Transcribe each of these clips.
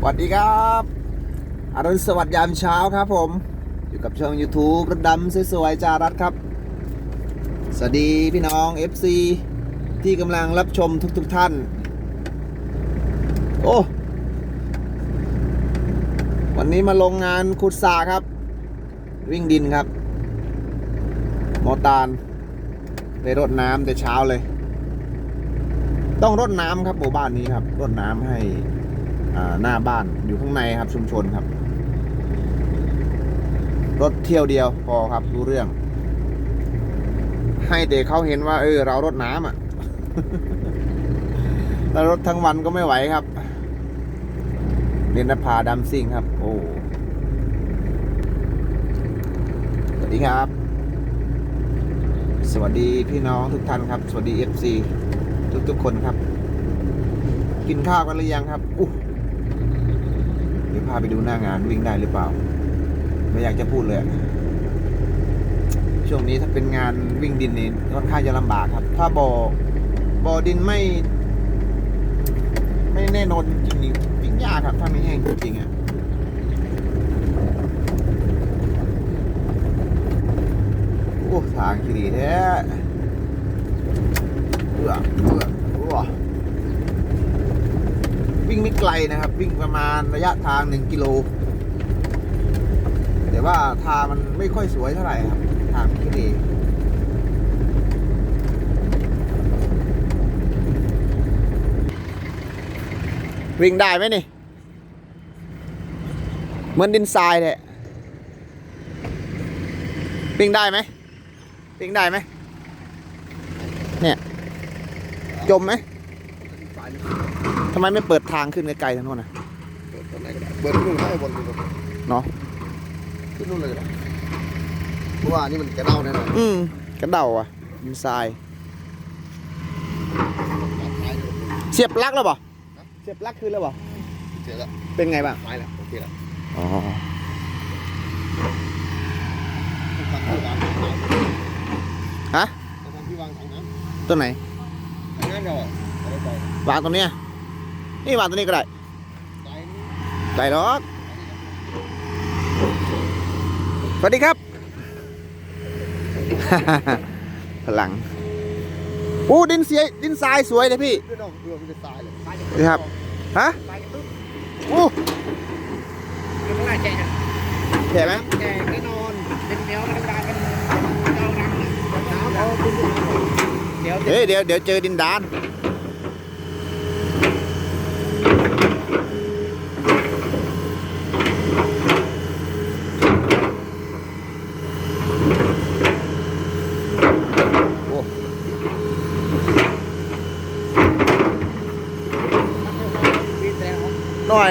สวัสดีครับอรุณสวัสดิ์ยามเช้าครับผม อยู่กับช่อง YouTube รถดำสวยๆจารัสครับ สวัสดีพี่น้อง FC ที่กำลังรับชมทุกๆทท่าน โอ้ วันนี้มาลงงานขุดสาครับ วิ่งดินครับ มอตานไปรดน้ำแต่เช้าเลย ต้องรดน้ำครับหมู่บ้านนี้ครับรดน้ำให้ หน้าบ้านอยู่ข้างในครับชุมชนครับ รถเที่ยวเดียวพอครับรู้เรื่อง ให้เด็กเขาเห็นว่า เออ เรารถน้ำอะแล้วรถทั้งวันก็ไม่ไหวครับเรนนภาดัมซิ่งครับ โอ้สวัสดีครับ สวัสดีพี่น้องทุกท่านครับ สวัสดี FC ทุกๆคนครับ กินข้าวกันหรือยังครับอู้ ดี๋ยวพาไปดูหน้างานวิ่งได้หรือเปล่า ไม่อยากจะพูดเลย ช่วงนี้ถ้าเป็นงานวิ่งดินนี่ค่อนข้างจะลำบากครับ ถ้าบ่อบ่อดินไม่ ไม่แน่นอนจริงๆนี่วิ่งยากครับ ถ้าไม่แห้งจริงๆอะโอ้ทางที่ดีแท้เอื้อเอื้อเอื้อ วิ่งไม่ไกลนะครับ วิ่งประมาณระยะทางหนึ่งกิโล แต่ว่าทางมันไม่ค่อยสวยเท่าไหร่ครับ ทางที่ดีวิ่งได้ไหมนี่ เหมือนดินทรายเลยวิ่งได้ไหมวิ่งได้ไหมเนี่ย จมไหม ทำไมไม่เปิดทางขึ้นไกลๆทางโน้นนะเปิดตอนไหนก็ได้เปิดที่นู่นให้บนดูเนาะขึ้นนู่นเลยก็ได้เพราะว่านี่มันกระเด้าแน่นอนอืมกระเดาอะดินทราย เสียบปลั๊กแล้วเปล่าเสียบปลั๊กคืนแล้วเปล่าเสร็จแล้วเป็นไงบ้างไปแล้วโอเคแล้วอ๋อทำที่วางถังน้ำฮะทำที่วางถังน้ตัวไหนำถังน้ำเราอะเอาไปใส่วางตรงเนี้ย นี่วางตรงนี้ก็ได้ใส่นี่ได้หรอกสวัสดีครับพลังอู้ดินเสียดินทรายสวยเลยพี่เพื่อนน้องเพื่อนมันจะตายเลยนี่ครับฮะอู้เป็นว่าแจกเห็นไหมแจกแน่นอนเป็นเหนียวธรรมดาเป็นเจ้าน้ำนะน้ำเอาคุณเดี๋ยวเฮ้ยเดี๋ยวเดี๋ยวเจอดินดาน โอ้ ปีแล้ว หน่อย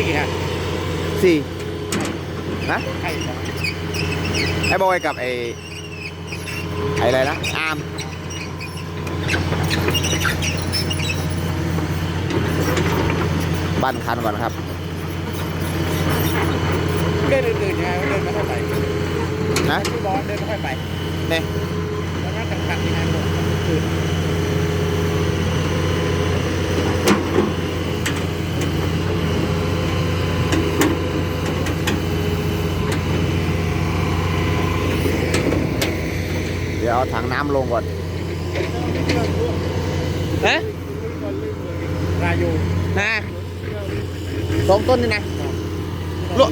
ไปเดินไปครับทุกคนไหนแล้วอีกเส้นเดียวกันงานใครงานรวยจะรวยป่ะไหนวิ่งเส้นไหนไม่ใช่ตอนนี้แหละนี่เข้ามาดีโค้งมาเนี่ยที่อยู่ข้างหลังป่ายางนี่บ่อ๋อไม่มาคนคะแนนนี่มาจับลงได้มาถังมาวางนี่ไหมยกวางนี่แล้วไปกี่ฮะสี่ฮะใครไอ้บอยกับไอ้ไอ้อะไรนะอาร์มบันคันก่อนครับเดินอื่นๆยังไงเดินไม่ค่อยไปนะพี่บอลเดินไม่ค่อยไปเนี่ยแล้วก็ต่างๆยังไงหมดคือเดี๋ยวเอาถังน้ำลงก่อนเอ๊ะรายูนะสองต้นนี่นะลวก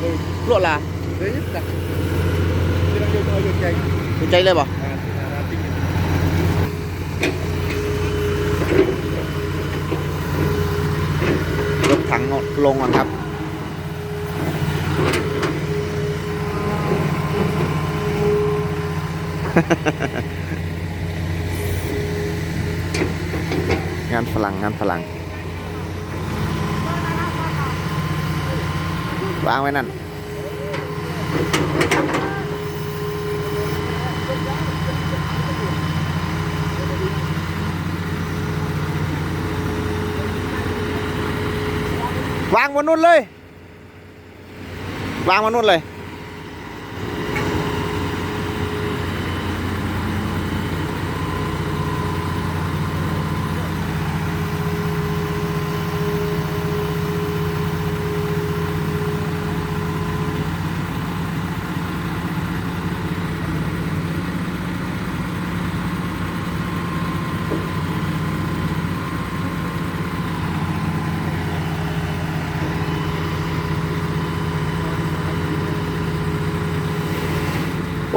ลวกละเฮ้ยจักที่เราโยนเอาโยนใจดูใจเลยบ่อ่าราติยกถังลงก่อนครับ งานฝรั่งงานฝรั่งวางไว้นั่น วางบนนู่นเลย วางบนนู่นเลย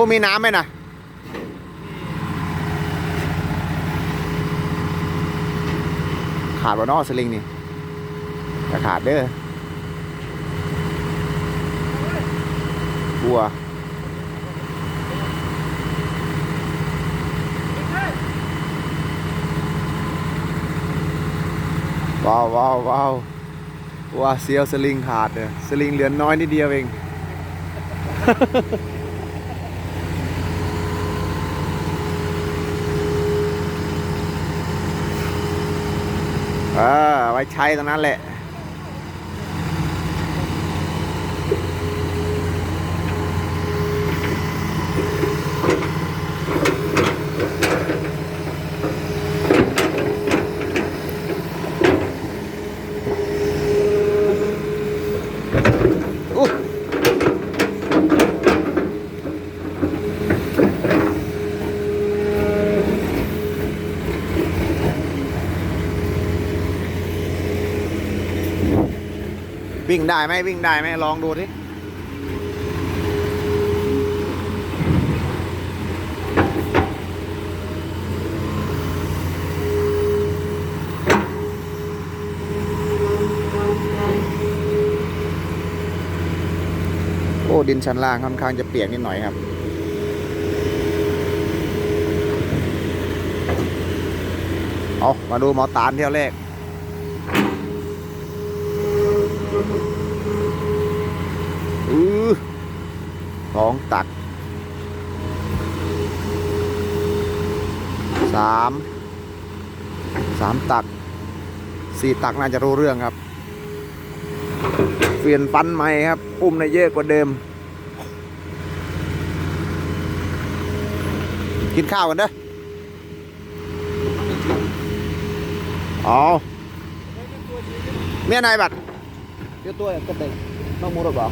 โอ้มีน้ำไหมนะขาดว่านอสลิงนี่จะขาดเด้อบัวว้าวว้าวว้าวว้าเซียวสลิงขาดเลยสลิงเหลือน้อยนิดเดียวเอง ออไว้ใช้ตรงนั้นแหละ วิ่งได้ไหมวิ่งได้ไหมลองดูดิโอ้ดินชั้นล่างค่อนข้างจะเปียกนิดหน่อยครับ เอามาดูหมอตาลเที่ยวแรก อือ สองตักสามสามตักสี่ตักน่าจะรู้เรื่องครับ เปลี่ยนฟันใหม่ครับ อุ้มในเยอะกว่าเดิม กินข้าวกันเด้ออ๋อเมียนายบัตรเดี๋ยวตัวก็เป็นน้องมูรบเหรอ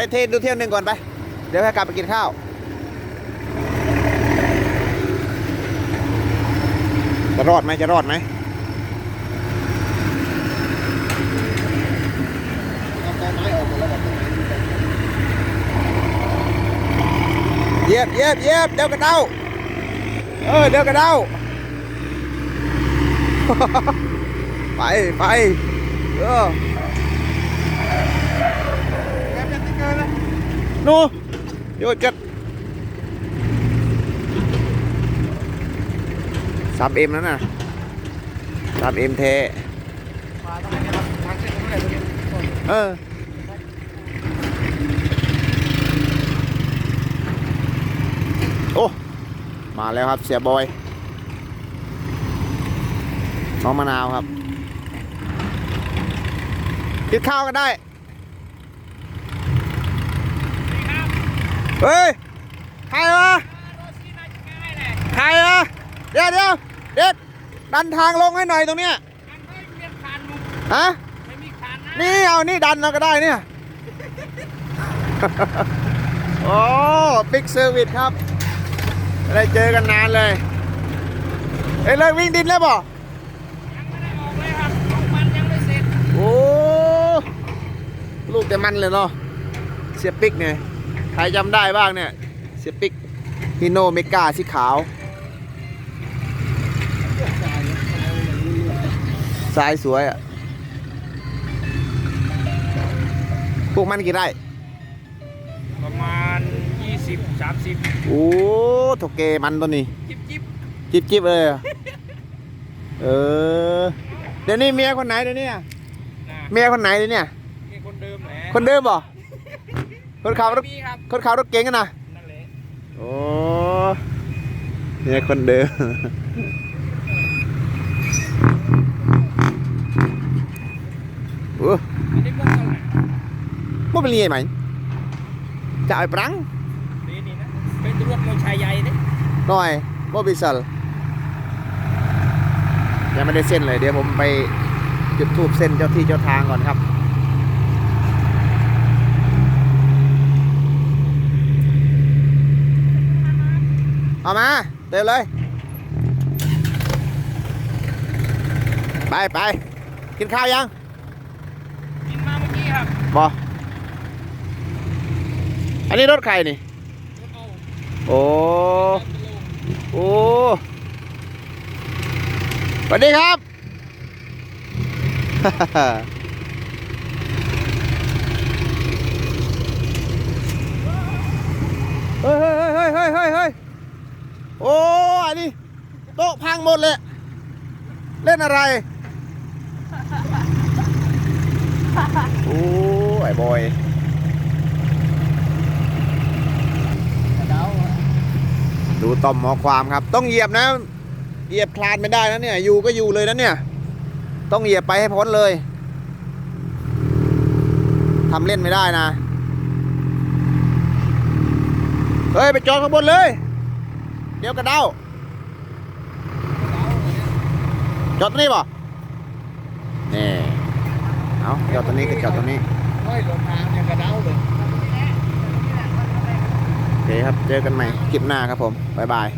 ไปไปเทดูเที่ยวหนึ่งก่อนไป เดี๋ยวให้กลับไปกินข้าว จะรอดไหมจะรอดไหมเยียบเยียบเยียบเดี๋ยวกระเด้าเออเดี๋ยวกระเด้าไปไปเออ แกจะติ๊กเกอร์นะ นูโยจัดสามเอ็มนั่นน่ะสามเอ็มเทมาต้องให้ครับทางเส้นตรงไหนตรงนี้เออโอ้ มาแล้วครับเสียบอย น้องมะนาวครับกินข้าวกันได้ เฮ้ย ใครวะ ใครวะ เดี๋ยวเดี๋ยวเด็ดดันทางลงให้หน่อยตรงเนี้ยฮะนี่เอา นี่ดันเราก็ได้เนี่ย โอ้บิ๊กเซอร์วิสครับไม่ได้เจอกันนานเลยเอ้ยเลิกวิ่งดินแล้วบ่โอ้ ลูกแต่มันเลยเนาะ เสียปิกเนี่ย ใครจำได้บ้างเนี่ยเสียปิกฮิโนเมกาสีขาวทรายสวยอะ พวกมันกี่ไร่ ประมาณ 20 30 โอ้ถกเกมันตัวนี้ จิบจิบจิบจิบเลยอะเออ เดี๋ยวนี้เมียคนไหนเดี๋ยวนี้อะนะเมียคนไหนเดี๋ยวนี้มีคนเดิมแหละคนเดิมบ่ คนขับรถมีครับคนขับรถเก๋งกันนะนั่นแหละโอ้เมียคนเดิมโอ้อันนี้พวกเท่าไหร่บ่เป็นยังไงไหมจะเอาไปปรังนี่นี่นะเป็นตำรวจมวยชายใหญ่เนี่ยหน่อยบ่บิสัลยังไม่ได้เส้นเลยเดี๋ยวผมไปจุดทูบเส้นเจ้าที่เจ้าทางก่อนครับ เอามา เติมเลย ไปไปกินข้าวยัง กินมาเมื่อกี้ครับบออันนี้รถใครนี่รถเอาโอ้รถลงโอ้สวัสดีครับ เฮ้ยเฮ้ยเฮ้ยเฮ้ยเฮ้ยเฮ้ย โอ้อันนี้โต๊ะพังหมดเลย เล่นอะไร โอ้ไอ้บอยดูต่อมหมอความครับ ต้องเหยียบนะ เหยียบคลานไม่ได้นะเนี่ย อยู่ก็อยู่เลยนะเนี่ย ต้องเหยียบไปให้พ้นเลยทำเล่นไม่ได้นะ เฮ้ย ไปจอดข้างบนเลย เดี๋ยวกระเด้าจอดตรงนี้ป่ะนี่เอาจอดตรงนี้ก็จอดตรงนี้เฮ้ยรถทางเนี่ยกระเดาเลยโอเคครับเจอกันใหม่คลิปหน้าครับผมบ๊ายบาย